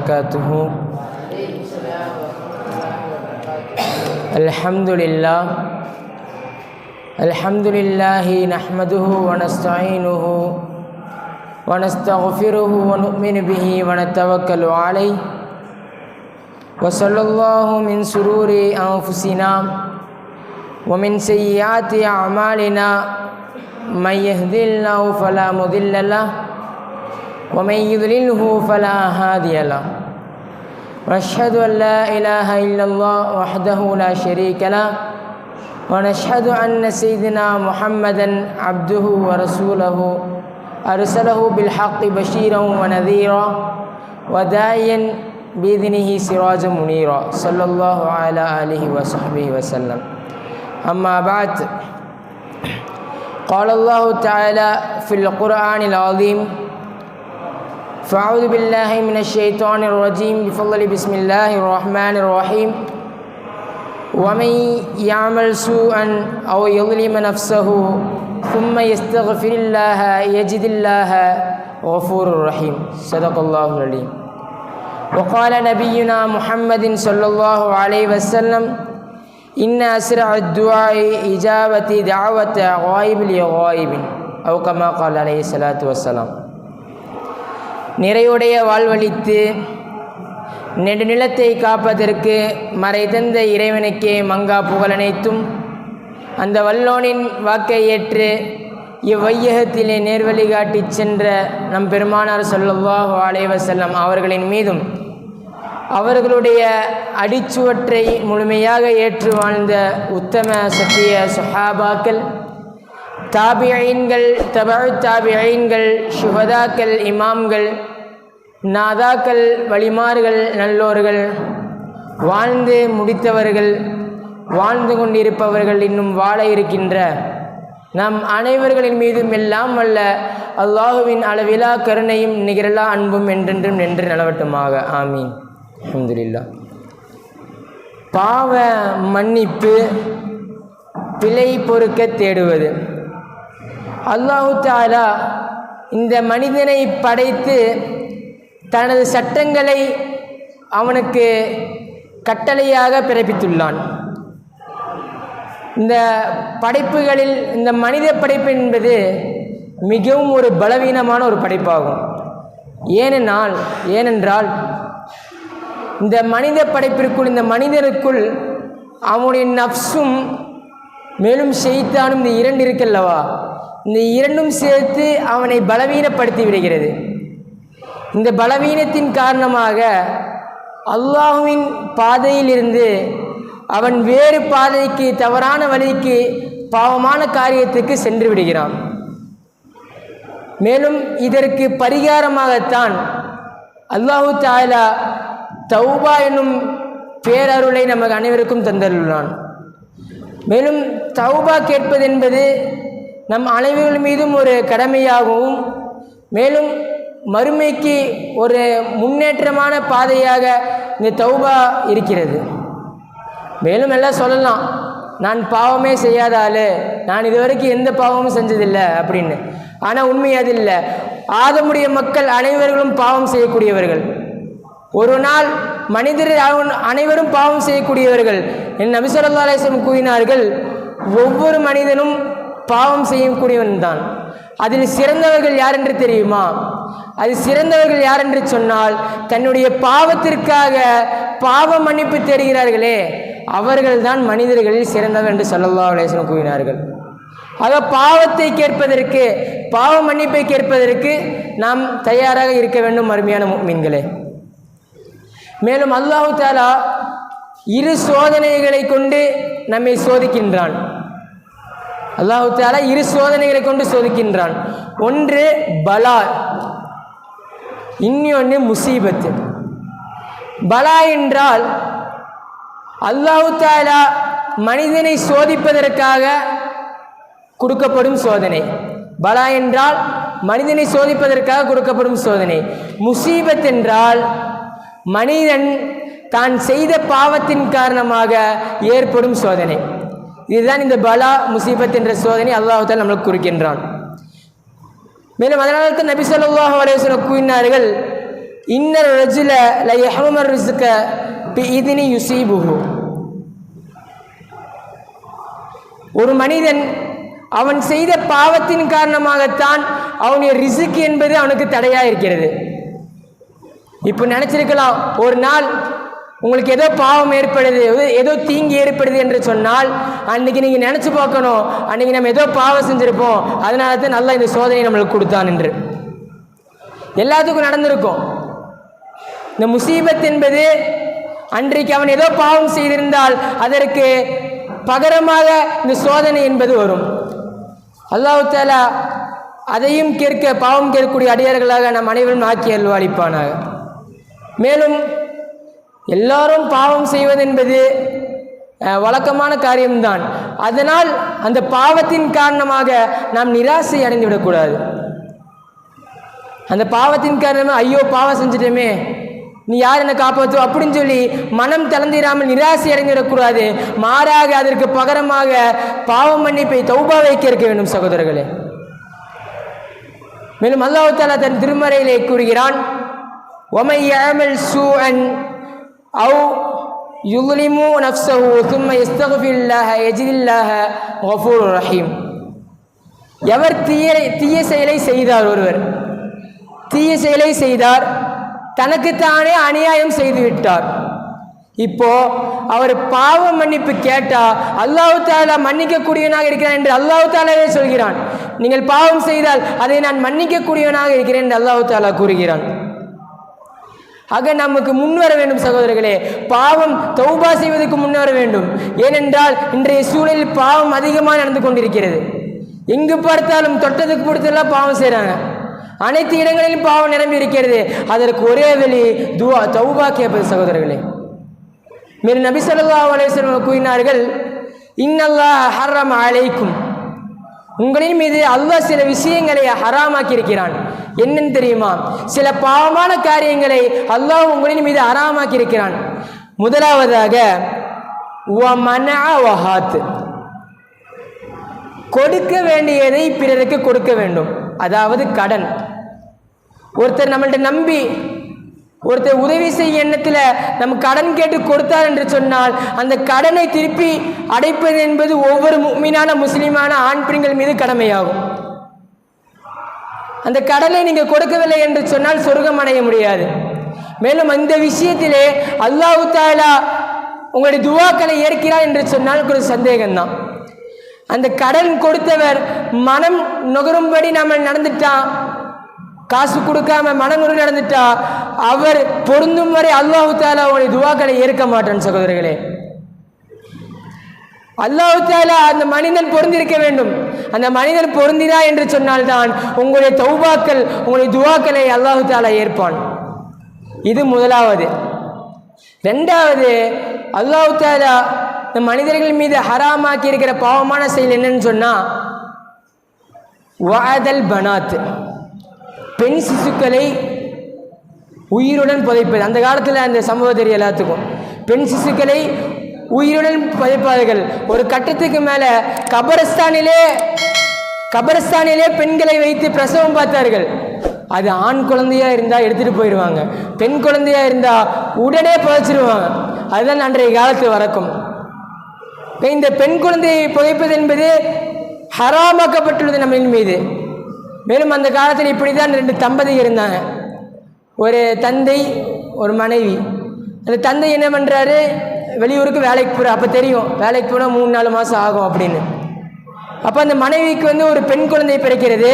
وبركاته. الحمد لله الحمد لله نحمده ونستعينه ونستغفره ونؤمن به ونتوكل عليه. وصلى الله من سرور أنفسنا ومن سيئات أعمالنا. من يهد الله فلا مضل له ومن يضلله فلا هادي له. ونشهد أن لا إله إلا الله وحده لا شريك له. ونشهد أن سيدنا محمدا عبده ورسوله. أرسله بالحق بشيرا ونذيرا وداعيا بإذنه سراجا منيرا. صلى الله على آله وصحبه وسلم. أما بعد قال الله تعالى في القرآن العظيم فأعوذ بالله من الشيطان الرجيم. بفضل بسم الله الرحمن الرحيم. ومن يعمل سوءا أو يظلم نفسه ثم يستغفر الله يجد الله غفور رحيم. صدق الله العليم. وقال نبينا محمد صلى الله عليه وسلم إن أسرع الدعاء إجابة دعوة غائب لغائب أو كما قال عليه الصلاة والسلام. நிறையுடைய வாழ்வழித்து நெடுநிலத்தை காப்பதற்கு மறைதந்த இறைவனுக்கே மங்கா புகழனைத்தும் அந்த வல்லோனின் வாக்கை ஏற்று இவ்வையகத்திலே நேர்வழி காட்டி சென்ற நம் பெருமானார் சொல்லல்லாஹு அலைவசல்லம் அவர்களின் மீதும் அவர்களுடைய அடிச்சுவற்றை முழுமையாக ஏற்று வாழ்ந்த உத்தம சத்திய சுஹாபாக்கள் தாபியீன்கள் தபழ் தாபியீன்கள் சுகதாக்கள் இமாம்கள் நாதாக்கள் வழிமார்கள் நல்லோர்கள் வாழ்ந்து முடித்தவர்கள் வாழ்ந்து கொண்டிருப்பவர்கள் இன்னும் வாழ இருக்கின்ற நம் அனைவர்களின் மீதும் எல்லாம் வல்ல அல்லாஹுவின் அளவிலா கருணையும் நிகரலா அன்பும் என்றென்றும் நின்று நிலவட்டுமாக. ஆமீன். அஹமதுல்லா பாவ மன்னிப்பு பிழை பொறுக்க தேடுவது. அல்லாஹு தாலா இந்த மனிதனை படைத்து தனது சட்டங்களை அவனுக்கு கட்டளையாக பிறப்பித்துள்ளான். இந்த படைப்புகளில் இந்த மனித படைப்பு என்பது மிகவும் ஒரு பலவீனமான ஒரு படைப்பாகும். ஏனென்றால் ஏனென்றால் இந்த மனித படைப்பிற்குள் இந்த மனிதனுக்குள் அவனுடைய நப்சும் மேலும் செய்தானும் இந்த இரண்டு இருக்கல்லவா? இந்த இரண்டும் சேர்த்து அவனை பலவீனப்படுத்தி விடுகிறது. இந்த பலவீனத்தின் காரணமாக அல்லாஹுவின் பாதையிலிருந்து அவன் வேறு பாதைக்கு தவறான வழிக்கு பாவமான காரியத்துக்கு சென்று விடுகிறான். மேலும் இதற்கு பரிகாரமாகத்தான் அல்லாஹு தாலா தௌபா என்னும் பேரருளை நமக்கு அனைவருக்கும் தந்துள்ளான் மேலும் தௌபா கேட்பது என்பது நம் அனைவர்கள் மீதும் ஒரு கடமையாகவும் மேலும் மறுமைக்கு ஒரு முன்னேற்றமான பாதையாக இந்த தௌபா இருக்கிறது. மேலும் எல்லாம் சொல்லலாம். நான் பாவமே செய்யாத ஆள். நான் இதுவரைக்கும் எந்த பாவமும் செஞ்சதில்லை அப்படின்னு. ஆனால் உண்மை அது இல்லை. ஆதமுடைய மக்கள் அனைவர்களும் பாவம் செய்யக்கூடியவர்கள். ஒரு நாள் மனிதர் அனைவரும் பாவம் செய்யக்கூடியவர்கள். என் நபிசல்லா அலிஸ்லம் கூறினார்கள் ஒவ்வொரு மனிதனும் பாவம் செய்யக்கூடியவன் தான் அதில் சிறந்தவர்கள் யார் என்று தெரியுமா? அது சிறந்தவர்கள் யார் என்று சொன்னால் தன்னுடைய பாவத்திற்காக பாவ மன்னிப்பு தேடுகிறார்களே அவர்கள்தான் மனிதர்களில் சிறந்தவர் என்று சொல்லல்லா அலேசன் கூறினார்கள். ஆக பாவத்தை கேட்பதற்கு பாவ மன்னிப்பை கேட்பதற்கு நாம் தயாராக இருக்க வேண்டும் அருமையான மீன்களே மேலும் அல்லாஹு தாலா இரு சோதனைகளை கொண்டு நம்மை சோதிக்கின்றான். அல்லாஹு தாலா இரு சோதனைகளை கொண்டு சோதிக்கின்றான். ஒன்று பலா இன்னொன்று முசீபத்து. பலா என்றால் அல்லாஹு தாலா மனிதனை சோதிப்பதற்காக கொடுக்கப்படும் சோதனை. பலா என்றால் மனிதனை சோதிப்பதற்காக கொடுக்கப்படும் சோதனை. முசீபத் என்றால் மனிதன் தான் செய்த பாவத்தின் காரணமாக ஏற்படும் சோதனை. இதுதான் இந்த பலா முசீபத் என்ற சோதனை அல்லாஹால் நம்மளுக்கு குறிக்கின்றான் மேலும் அதனால தான் நபி சொல்லாஹ் அலைஹி கூறினார்கள் இன்னர் ரஜுல ல ரிசுக்க ரிஸ்க பி இதினி யுசீபுஹு. ஒரு மனிதன் அவன் செய்த பாவத்தின் காரணமாகத்தான் அவனுடைய ரிசுக் என்பது அவனுக்கு தடையாக இருக்கிறது. இப்போ நினச்சிருக்கலாம் ஒரு நாள் உங்களுக்கு ஏதோ பாவம் ஏற்படுது ஏதோ- ஏதோ தீங்கு ஏற்படுது என்று சொன்னால் அன்னைக்கு நீங்கள் நினச்சி பார்க்கணும். அன்னைக்கு நம்ம ஏதோ பாவம் செஞ்சுருப்போம். அதனால தான் நல்லா இந்த சோதனை நம்மளுக்கு கொடுத்தான் என்று. எல்லாத்துக்கும் நடந்திருக்கும். இந்த முசீபத் என்பது அன்றைக்கு அவன் ஏதோ பாவம் செய்திருந்தால் அதற்கு பகரமாக இந்த சோதனை என்பது வரும். அல்லாஹ் தாலா அதையும் கேட்க பாவம் கேட்கக்கூடிய அடியார்களாக நம் அனைவரும் ஆக்கி அல்வாளிப்பானாக மேலும் எல்லாரும் பாவம் செய்வது என்பது வழக்கமான காரியம்தான். அதனால் அந்த பாவத்தின் காரணமாக நாம் நிராசை அடைந்து விடக்கூடாது அந்த பாவத்தின் காரணமாக ஐயோ பாவம் செஞ்சிட்டோமே நீ யார் என்னை காப்பாற்று அப்படின்னு சொல்லி மனம் தளர்ந்திராமல் நிராசை அடைந்து விடக்கூடாது மாறாக அதற்கு பகரமாக பாவம் மன்னிப்பை தௌபாவை கேட்க வேண்டும் சகோதரர்களே. மேலும் அல்லாஹ் தன் திருமறையிலே கூறுகிறான் ஒமை சு அன் அவு யுலிமு நஃப்சஹு தும்ம இஸ்தகுஃபில்லாஹ எஜிதில்லாஹ கஃபூர் ரஹீம் எவர் தீய தீய செயலை செய்தார் ஒருவர்? தீய செயலை செய்தார் தனக்குத்தானே அநியாயம் செய்து விட்டார். இப்போ அவர் பாவ மன்னிப்பு கேட்டால் அல்லாஹு தாலா மன்னிக்கக்கூடியவனாக இருக்கிறான் என்று அல்லாஹு தாலாவே சொல்கிறான். நீங்கள் பாவம் செய்தால் அதை நான் மன்னிக்கக்கூடியவனாக இருக்கிறேன் என்று அல்லாஹு தாலா கூறுகிறான். ஆக நமக்கு முன்வர வேண்டும் சகோதரர்களே. பாவம் தௌபா செய்வதற்கு முன்வர வேண்டும். ஏனென்றால் இன்றைய சூழலில் பாவம் அதிகமாக நடந்து கொண்டிருக்கிறது. எங்கு பார்த்தாலும் தொட்டதுக்கு பிடித்தெல்லாம் பாவம் செய்கிறாங்க அனைத்து இடங்களிலும் பாவம் நிரம்பி இருக்கிறது. அதற்கு ஒரே வழி துவா தௌபா கேட்பது சகோதரர்களே. மேலும் நபி சொல்லா அலைஹி கூறினார்கள் இன்னல்லா ஹரம் அழைக்கும் உங்களின் மீது அல்லாஹ் சில விஷயங்களை ஹராமாக்கி இருக்கிறான் என்னன்னு தெரியுமா? சில பாவமான காரியங்களை அல்லாஹ் உங்களின் மீது அறாமாக்கி இருக்கிறான் முதலாவதாக கொடுக்க வேண்டியதை பிறருக்கு கொடுக்க வேண்டும். அதாவது கடன். ஒருத்தர் நம்மள்ட்ட நம்பி ஒருத்தர் உதவி செய்ய எண்ணத்தில் நம்ம கடன் கேட்டு கொடுத்தார் என்று சொன்னால் அந்த கடனை திருப்பி அடைப்பது என்பது ஒவ்வொரு முக்மீனான முஸ்லீமான ஆண் பெண்கள் மீது கடமையாகும். அந்த கடனை நீங்கள் கொடுக்கவில்லை என்று சொன்னால் சொர்க்கம் அடைய முடியாது. மேலும் அந்த விஷயத்திலே அல்லாஹு தாலா உங்களுடைய துவாக்களை ஏற்கிறார் என்று சொன்னால் ஒரு சந்தேகம்தான். அந்த கடன் கொடுத்தவர் மனம் நுகரும்படி நம்ம நடந்துட்டான் காசு கொடுக்காம மனங்குறு நடந்துட்டா அவர் பொருந்தும் வரை அல்லாஹு தாலா உங்களுடைய துவாக்களை ஏற்க மாட்டான் சகோதரர்களே. அல்லாவுத்தாலா அந்த மனிதன் பொருந்திருக்க வேண்டும். அந்த மனிதன் பொருந்தினா என்று சொன்னால்தான் உங்களுடைய தௌபாக்கள் உங்களுடைய துவாக்களை அல்லாஹு தாலா ஏற்பான். இது முதலாவது. ரெண்டாவது அல்லாஹு தாலா இந்த மனிதர்கள் மீது ஹராமாக்கி இருக்கிற பாவமான செயல் என்னன்னு சொன்னால் வாதல் பனாத். பெண் சிசுக்களை உயிருடன் புதைப்பது. அந்த காலத்தில் அந்த சம்பவம் எல்லாத்துக்கும். பெண் சிசுக்களை உயிருடன் புதைப்பார்கள் ஒரு கட்டத்துக்கு மேலே கபரஸ்தானிலே கபரஸ்தானிலே பெண்களை வைத்து பிரசவம் பார்த்தார்கள். அது ஆண் குழந்தையா இருந்தால் எடுத்துகிட்டு போயிடுவாங்க பெண் குழந்தையா இருந்தால் உடனே புதைச்சிருவாங்க. அதுதான் அன்றைய காலத்து வழக்கம். இந்த பெண் குழந்தையை புதைப்பது என்பது ஹராமாக்கப்பட்டுள்ளது நம்மளின் மீது. மேலும் அந்த காலத்தில் இப்படி தான் ரெண்டு தம்பதி இருந்தாங்க. ஒரு தந்தை ஒரு மனைவி. அந்த தந்தை என்ன பண்ணுறாரு வெளியூருக்கு வேலைக்கு போகிற அப்போ தெரியும். வேலைக்கு போனால் மூணு நாலு மாதம் ஆகும் அப்படின்னு. அப்போ அந்த மனைவிக்கு வந்து ஒரு பெண் குழந்தை பிறக்கிறது.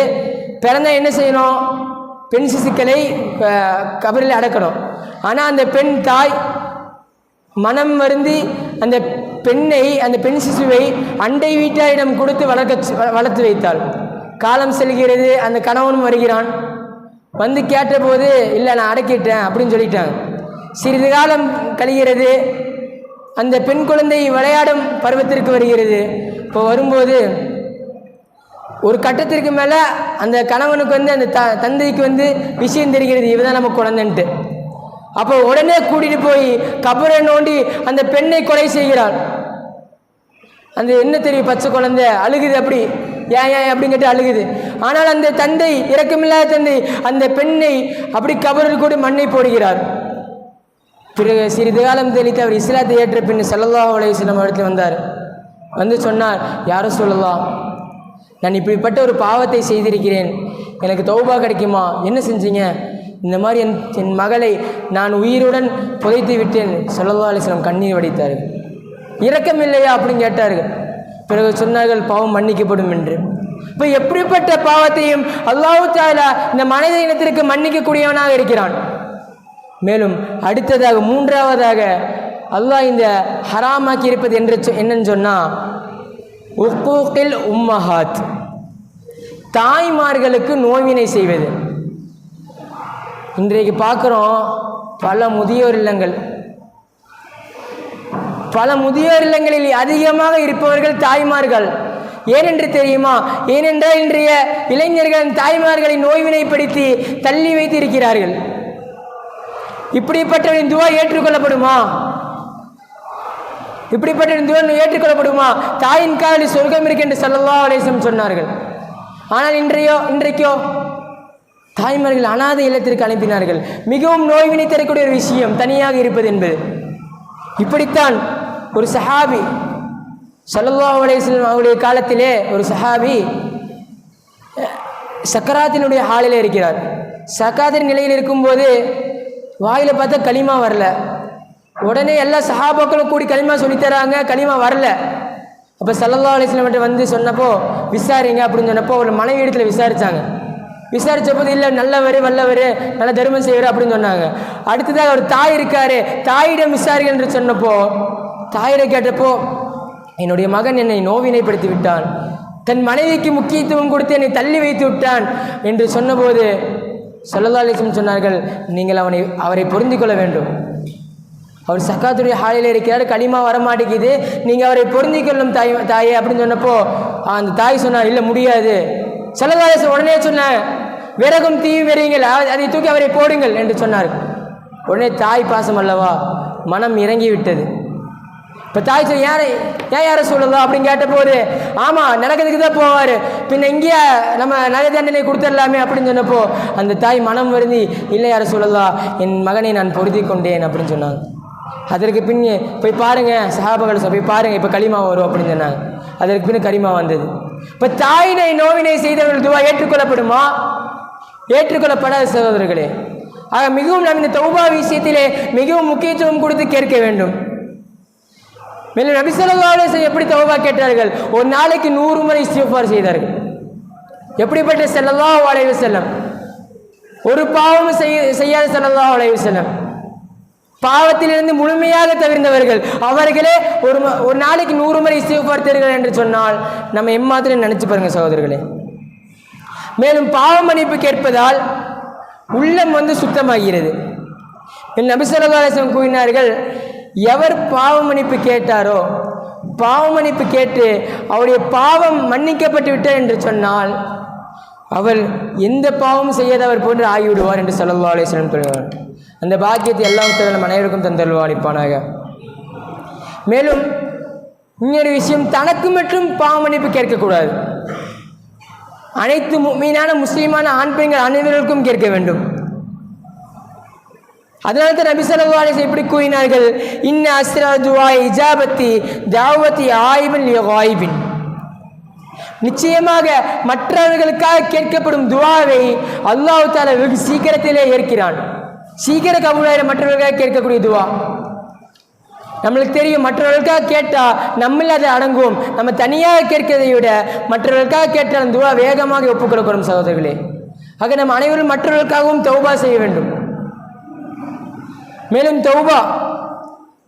பிறந்தால் என்ன செய்யணும்? பெண் சிசுக்களை கபரில் அடக்கணும். ஆனால் அந்த பெண் தாய் மனம் வருந்தி அந்த பெண்ணை அந்த பெண் சிசுவை அண்டை வீட்டாரிடம் கொடுத்து வளர்க்க வ- வளர்த்து வைத்தாள். காலம் செல்கிறது அந்த கணவனும் வருகிறான். வந்து கேட்டபோது இல்லை நான் அடக்கிட்டேன் அப்படின்னு சொல்லிட்டாங்க. சிறிது காலம் கழிகிறது அந்த பெண் குழந்தை விளையாடும் பருவத்திற்கு வருகிறது. இப்போ வரும்போது ஒரு கட்டத்திற்கு மேலே அந்த கணவனுக்கு வந்து அந்த த தந்தைக்கு வந்து விஷயம் தெரிகிறது இவதான் நம்ம குழந்தைன்ட்டு. அப்போ உடனே கூட்டிட்டு போய் கபரை நோண்டி அந்த பெண்ணை கொலை செய்கிறாள். அந்த என்ன தெரியும் பச்சை குழந்தை? அழுகுது அப்படி. ஏன் ஏன் அப்படின்னு கேட்டு அழுகுது. ஆனால் அந்த தந்தை இறக்கமில்லாத தந்தை அந்த பெண்ணை அப்படி கபரில் கூட மண்ணை போடுகிறார். பிறகு சிறிது காலம் தெளித்து அவர் இஸ்லாத்தை ஏற்ற பின் ஸல்லல்லாஹு அலைஹி வஸல்லம் இடத்துல வந்தார். வந்து சொன்னார் யாரும் சொல்லலாம் நான் இப்படிப்பட்ட ஒரு பாவத்தை செய்திருக்கிறேன். எனக்கு தௌபா கிடைக்குமா? என்ன செஞ்சீங்க? இந்த மாதிரி என் என் மகளை நான் உயிருடன் புதைத்து விட்டேன். சொல்லல்லா அலிஸ்லாம் கண்ணீர் வடித்தார்கள். இரக்கம் இல்லையா? அப்படின்னு கேட்டார்கள். பிறகு சொன்னார்கள் பாவம் மன்னிக்கப்படும் என்று. இப்போ எப்படிப்பட்ட பாவத்தையும் அல்லாஹ் தாலா இந்த மனித இனத்திற்கு மன்னிக்கக்கூடியவனாக இருக்கிறான். மேலும் அடுத்ததாக மூன்றாவதாக அல்லாஹ் இந்த ஹராமாக்கி இருப்பது என்று சொ- என்னன்னு சொன்னால் உக்கூக்கில் உம்மஹாத். தாய்மார்களுக்கு நோவினை செய்வது. இன்றைக்கு பார்க்குறோம் பல முதியோர் இல்லங்கள். பல முதியோர் இல்லங்களில் அதிகமாக இருப்பவர்கள் தாய்மார்கள். ஏனென்று தெரியுமா? ஏனென்றால் இன்றைய இளைஞர்கள் தாய்மார்களை நோய்வினைப்படுத்தி தள்ளி வைத்து இருக்கிறார்கள் இப்படிப்பட்டவரின் துவா ஏற்றுக்கொள்ளப்படுமா? இப்படிப்பட்ட துவா ஏற்றுக்கொள்ளப்படுமா? தாயின் காலில் சொர்க்கம் இருக்கு என்று சல்லல்லா அலேசம் சொன்னார்கள். ஆனால் இன்றையோ இன்றைக்கோ தாய்மார்கள் அனாதை இல்லத்திற்கு அனுப்பினார்கள். மிகவும் நோய்வினை தரக்கூடிய ஒரு விஷயம் தனியாக இருப்பது என்பது. இப்படித்தான் ஒரு சஹாபி சல்லல்லாஹு அலேஸ்லம் அவருடைய காலத்திலே ஒரு சஹாபி சக்கராத்தினுடைய ஹாலில் இருக்கிறார். சக்காத்தின் நிலையில் இருக்கும்போது வாயில் பார்த்தா களிமா வரல. உடனே எல்லா சஹாபாக்களும் கூடி களிமா சொல்லித்தராங்க களிமா வரல. அப்போ சல்லல்லா அலிஸ்லாம்கிட்ட வந்து சொன்னப்போ விசாரிங்க அப்படின்னு சொன்னப்போ ஒரு மனைவி இடத்துல விசாரித்தாங்க விசாரித்த போது இல்லை நல்லவர் வல்லவர் நல்ல தர்மம் செய்வார் அப்படின்னு சொன்னாங்க. அடுத்ததாக ஒரு தாய் இருக்காரு தாயிடம் விசாரிக்க என்று சொன்னப்போ தாயிடம் கேட்டப்போ என்னுடைய மகன் என்னை நோவினைப்படுத்தி விட்டான். தன் மனைவிக்கு முக்கியத்துவம் கொடுத்து என்னை தள்ளி வைத்து விட்டான். என்று சொன்னபோது சல்லல்லா சொன்னார்கள் நீங்கள் அவனை அவரை புரிந்து கொள்ள வேண்டும். அவர் சக்காத்துடைய ஹாலில் இருக்கிறார் களிமா வரமாட்டேங்குது. நீங்கள் அவரை பொருந்திக் கொள்ளும் தாய் தாயே அப்படின்னு சொன்னப்போ அந்த தாய் சொன்னார் இல்லை முடியாது. சல்லதாலேசன் உடனே சொன்னேன் விறகும் தீயும் வெறியுங்கள் அதை தூக்கி அவரை போடுங்கள் என்று சொன்னார் உடனே தாய் பாசம் அல்லவா மனம் இறங்கி விட்டது இப்போ தாய் சொல்லி யாரை? ஏன் யாரை சொல்லலாம் அப்படின்னு கேட்டபோது ஆமாம் நடக்கிறதுக்கு தான் போவார். பின்ன இங்கேயே நம்ம நகை தண்டனை கொடுத்துடலாமே அப்படின்னு சொன்னப்போ அந்த தாய் மனம் வருந்தி இல்லை யாரை சொல்லலாம் என் மகனை நான் பொருத்தி கொண்டேன் அப்படின்னு சொன்னாங்க. அதற்கு பின் போய் பாருங்கள் சகாபகல் போய் பாருங்கள் இப்போ களிமா வரும் அப்படின்னு சொன்னாங்க. அதற்கு பின் கரிமா வந்தது. இப்போ தாயினை நோவினை செய்தவர்கள் துவா ஏற்றுக்கொள்ளப்படுமா? ஏற்றுக்கொள்ளப்படாத சகோதரர்களே. ஆக மிகவும் நாம் இந்த தௌபா விஷயத்திலே மிகவும் முக்கியத்துவம் கொடுத்து கேட்க வேண்டும். மேலும் நபி எப்படி தௌபா கேட்டார்கள்? ஒரு நாளைக்கு நூறு முறை இஸ்திஃபார் செய்தார்கள். எப்படிப்பட்ட செல்லல்லா வளைவு செல்லம் ஒரு பாவமும் செய்ய செய்யாத செல்லல்லா வளைவு செல்லம் பாவத்திலிருந்து முழுமையாக தவிர்ந்தவர்கள். அவர்களே ஒரு ம- ஒரு நாளைக்கு நூறு முறை இஸ்திஃபார் என்று சொன்னால் நம்ம எம்மாத்திரம் நினைச்சு பாருங்க சகோதரர்களே. மேலும் பாவ மன்னிப்பு கேட்பதால் உள்ளம் வந்து சுத்தமாகிறது. என் கூறினார்கள் எவர் பாவ மன்னிப்பு கேட்டாரோ பாவ மன்னிப்பு கேட்டு அவருடைய பாவம் மன்னிக்கப்பட்டு விட்டார் என்று சொன்னால் அவர் எந்த பாவமும் செய்யாதவர் போன்று ஆகிவிடுவார் என்று சொல்லுவாளே அலைஹி வஸல்லம் அந்த பாக்கியத்தை எல்லாம் நம் அனைவருக்கும் தந்தல்வாளிப்பானாக மேலும் இன்னொரு விஷயம் தனக்கு மட்டும் பாவமன்னிப்பு கேட்கக்கூடாது. அனைத்து மீனான முஸ்லீமான ஆண் பெண்கள் அனைவருக்கும் கேட்க வேண்டும். அதனால தான் நபி ஸல்லல்லாஹு அலைஹி இப்படி கூறினார்கள் இன்ன அஸ்ரா துவா இஜாபத்தி தாவத்தி ஆயிபின் லிகாயிபின் நிச்சயமாக மற்றவர்களுக்காக கேட்கப்படும் துவாவை அல்லாஹு தாலா வெகு சீக்கிரத்திலே ஏற்கிறான். சீக்கிர கபூலாயிர மற்றவர்களுக்காக கேட்கக்கூடிய துவா. நம்மளுக்கு தெரியும் மற்றவர்களுக்காக கேட்டால் நம்மள அதை அடங்குவோம் நம்ம தனியாக கேட்கிறதை விட மற்றவர்களுக்காக கேட்டால் அந்த துவா வேகமாக ஒப்புக்கொடுக்கிறோம் சகோதரர்களே. ஆக நம்ம அனைவரும் மற்றவர்களுக்காகவும் தௌபா செய்ய வேண்டும். மேலும் தௌபா.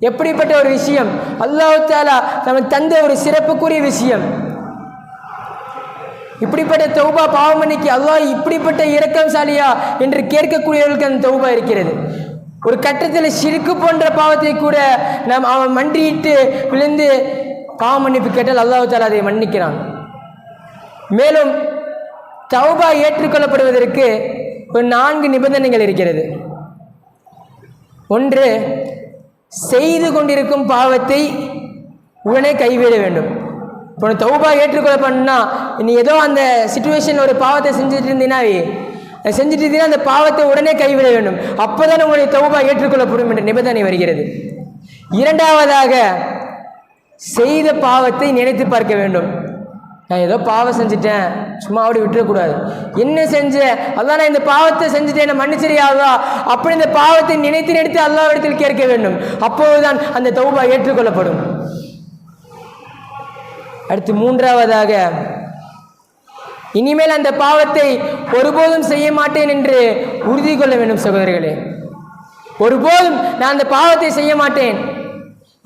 எப்படிப்பட்ட ஒரு விஷயம்? அல்லாஹ் தாலா நமக்கு தந்த ஒரு சிறப்புக்குரிய விஷயம். இப்படிப்பட்ட தௌபா பாவமன்னிக்கு அல்லாஹ் இப்படிப்பட்ட இரக்கம்சாலியா என்று கேட்கக்கூடியவர்களுக்கு அந்த தௌபா இருக்கிறது. ஒரு கட்டத்தில் சிறுக்கு போன்ற பாவத்தை கூட நாம் அவன் மன்றியிட்டு விழுந்து பாவ மன்னிப்பு கேட்டால் அல்லாஹ் தாலா அதை மன்னிக்கிறான். மேலும் தௌபா ஏற்றுக்கொள்ளப்படுவதற்கு ஒரு நான்கு நிபந்தனைகள் இருக்கிறது. ஒன்று செய்து கொண்டிருக்கும் பாவத்தை உடனே கைவிட வேண்டும். இப்போ தௌபா ஏற்றுக்கொள்ளப்படணும்னா நீ ஏதோ அந்த சுச்சுவேஷன் ஒரு பாவத்தை செஞ்சுட்டு இருந்தீனாவே அதை செஞ்சுட்டு இருந்தீங்கன்னா அந்த பாவத்தை உடனே கைவிட வேண்டும். அப்போதான் உங்களுடைய தௌபா ஏற்றுக்கொள்ளப்படும் என்ற நிபந்தனை வருகிறது. இரண்டாவதாக செய்த பாவத்தை நினைத்து பார்க்க வேண்டும். நான் ஏதோ பாவம் செஞ்சுட்டேன். சும்மா அப்படி விட்டுறக்கூடாது. என்ன செஞ்சேன் அதான் நான் இந்த பாவத்தை செஞ்சுட்டேன். என்ன மன்னிச்சரியாதா அப்படி இந்த பாவத்தை நினைத்து நினைத்து அல்லாவிடத்தில் கேட்க வேண்டும். அப்போதுதான் அந்த தௌபா ஏற்றுக்கொள்ளப்படும். அடுத்து மூன்றாவதாக இனிமேல் அந்த பாவத்தை ஒருபோதும் செய்ய மாட்டேன் என்று உறுதி கொள்ள வேண்டும் சகோதரர்களே. ஒருபோதும் நான் அந்த பாவத்தை செய்ய மாட்டேன்.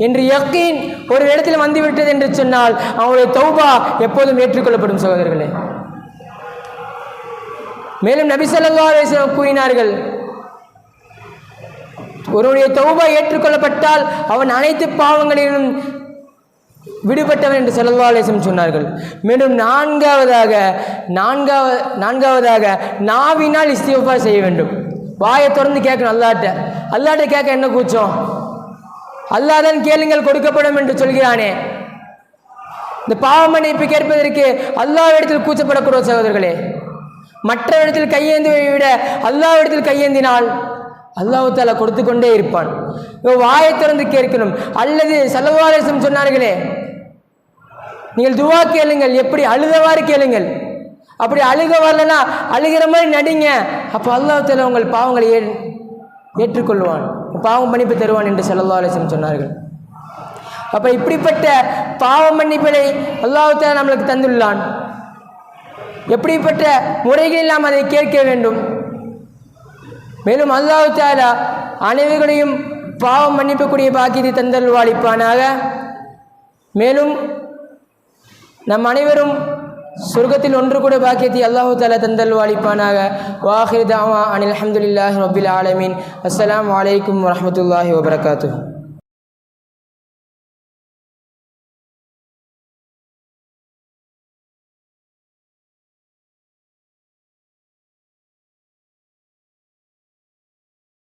என்று யக்கீன் ஒரு இடத்தில் வந்துவிட்டது என்று சொன்னால் அவனுடைய தௌபா எப்போதும் ஏற்றுக்கொள்ளப்படும் சகோதரர்களே. மேலும் நபி கூறினார்கள் ஒருவனுடைய தௌபா ஏற்றுக்கொள்ளப்பட்டால் அவன் அனைத்து பாவங்களிலும் விடுபட்டவன் என்று ஸல்லல்லாஹு சொன்னார்கள். மேலும் நான்காவதாக நான்காவது நான்காவதாக நாவினால் இஸ்திஃபார் செய்ய வேண்டும். வாயை திறந்து கேட்கணும் அல்லாட்ட. அல்லாட்ட கேட்க என்ன கூச்சம்? அல்லாதான் கேளுங்கள் கொடுக்கப்படும் என்று சொல்கிறானே. இந்த பாவ மன்னிப்பு கேட்பதற்கு அல்லாவிடத்தில் கூச்சப்படக்கூட சகோதரர்களே. மற்ற இடத்தில் கையேந்துவை விட அல்லாவிடத்தில் கையேந்தினால் அல்லாஹ் தாலா கொடுத்து கொண்டே இருப்பான். வாயை திறந்து கேட்கணும். அல்லது சல்லவாரசம் சொன்னார்களே நீங்கள் துவா கேளுங்கள் எப்படி அழுதவாறு கேளுங்கள். அப்படி அழுக வரலன்னா அழுகிற மாதிரி நடிங்க. அப்போ அல்லாஹ் தாலா உங்கள் பாவங்களை ஏற்றுக்கொள்வான். பாவம் மன்னிப்பு தருவான் என்று செல்லல்லா அலிசம் சொன்னார்கள். அப்போ இப்படிப்பட்ட பாவ மன்னிப்பினை அல்லாஹால நம்மளுக்கு தந்துள்ளான். எப்படிப்பட்ட முறைகளில் நாம் அதை கேட்க வேண்டும்? மேலும் அல்லாஹு தாலா அனைவர்களையும் பாவம் மன்னிப்பக்கூடிய பாக்கியத்தை தந்தல் வாழிப்பானாக மேலும் நம் அனைவரும் சொர்க்கத்தில் ஒன்று கூட பாக்கியத்தை அல்லாஹு தாலா தந்தல் வாஹிர் தாமா அனில் அஹமதுல்லாஹி ரபில் ஆலமீன். அஸ்லாம் வலைக்கம் வரமத்துல்லாஹி வபரகாத்து